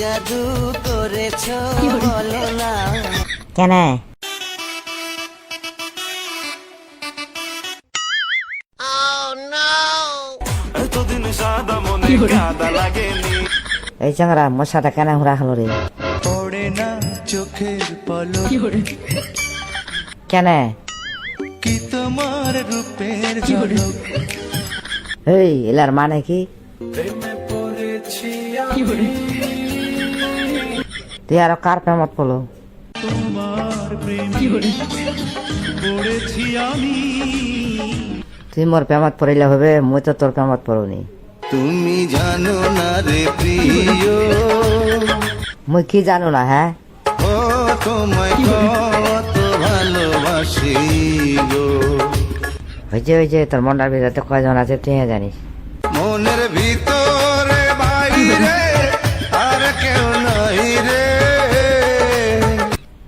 জাদু করেছ বলো না। কেন? মনে এই চাংরা মশাটা কেন হুরা হলো রে? পড়ে না চোখের পলক। কেন? কি তোমার রূপের ঝলক? এই এলার মানে কি? প্রেমে পড়েছি তুই আরও কার প্রেমত পড়ল আমি তুই মোর প্রেমত পড়িলে হবে মুই তো তোর প্রেমত পড়ুনি। তুমি জানো না রে প্রিয়। মুই কি জানো না হ্যাঁ? ও তোমায় কত ভালোবাসি গো। হয়েছে হয়েছে তোর মনটার ভিতরে কয়জন আছে তুই জানিস? মনের ভিতরে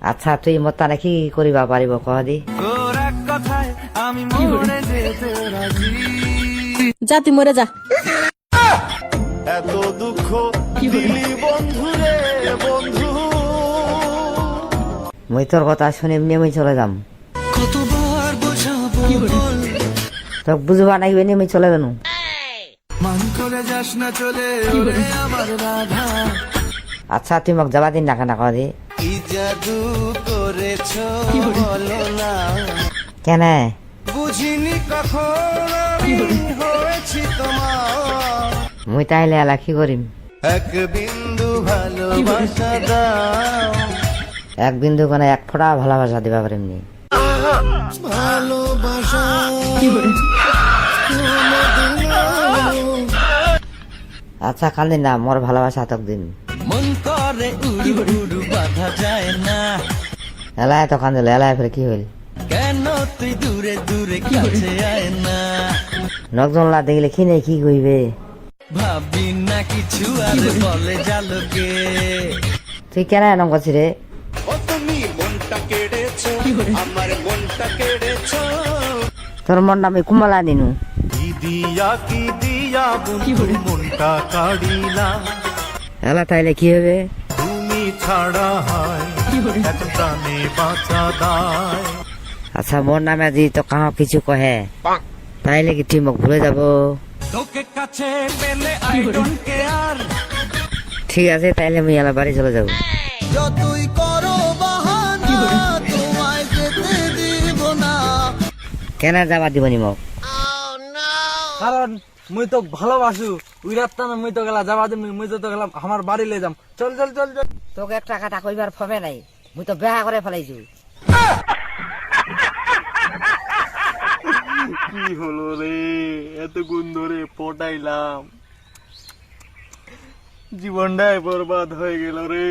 আচ্ছা তুই মোর তারা কি করিবা পারিব কহ দি। তোর এক কথায় আমি মরে যেতে রাজি যা তুই মরে যা। এত দুঃখ দিলি বন্ধু। রে তোর কথা শুনে এমনি মুই চলে যাম। কতবার বোঝাবো তোকে বুঝবা নাইবে নি মুই চলে গেলু মান করে যাস না চলে আমার রাধা আচ্ছা তুই মোক যাবা দিন না কেন কহ দি। কি জাদু করেছ বলো? না। কেন? বুঝিনি কখন আমি হয়েছি তোমার। মুই তাইলে এলা কি করিম? এক বিন্দু ভালোবাসা দাও। এক বিন্দু কোনে এক ফোঁটা ভালোবাসা দিবা পারিম নি ভালোবাসা। আচ্ছা কান্দিন না মোর ভালোবাসা তক দিন মন করে উড়ু উড়ু বাধা যায় না। এলাই তো কান্দিল এলাই ফের কি হইল? কেন তুই দূরে দূরে কাছে আয় না? নকজনলা দেখলে কি নেই কি কইবে? ভাবি না কিছু আর বলে জালকে। তুই কেন এরম করছি রে? ও তুমি মনটা কেড়েছো আমার মনটা কেড়েছো। তোর মনটা আমি কুমলা দিনু। কি দিয়া কি দিয়া বন্ধু মনটা কাড়িলা। এলা তাইলে কি হবে? ছাড়া হয়। প্রাণে বাঁচা দায়। আচ্ছা মোর নামে যদি তো কাহ কিছু কহে। তাইলে কি তুই মোক ভুলে যাব? তোকে কাছে পেলে আই ডোন্ট কেয়ার। ঠিক আছে তাইলে আমি এলা বাড়ি চলে যাব। যতই করো বাহানা তোমায় যেতে দিব না। কেন যাবা দিবনি মোক? কারণ মুই তো ভালোবাসু। উই রাস্তা না মুই তো গেলা যাবা দিম মুই তো গেলাম আমার বাড়ি লে যাম। চল চল চল চল। তোকে কইবার ফবে নাই মুই তো বেহা করে ফেলাইছু। কি হলো রে? এতক্ষণ ধরে পটাইলাম। জীবনটাই বরবাদ হয়ে গেল রে।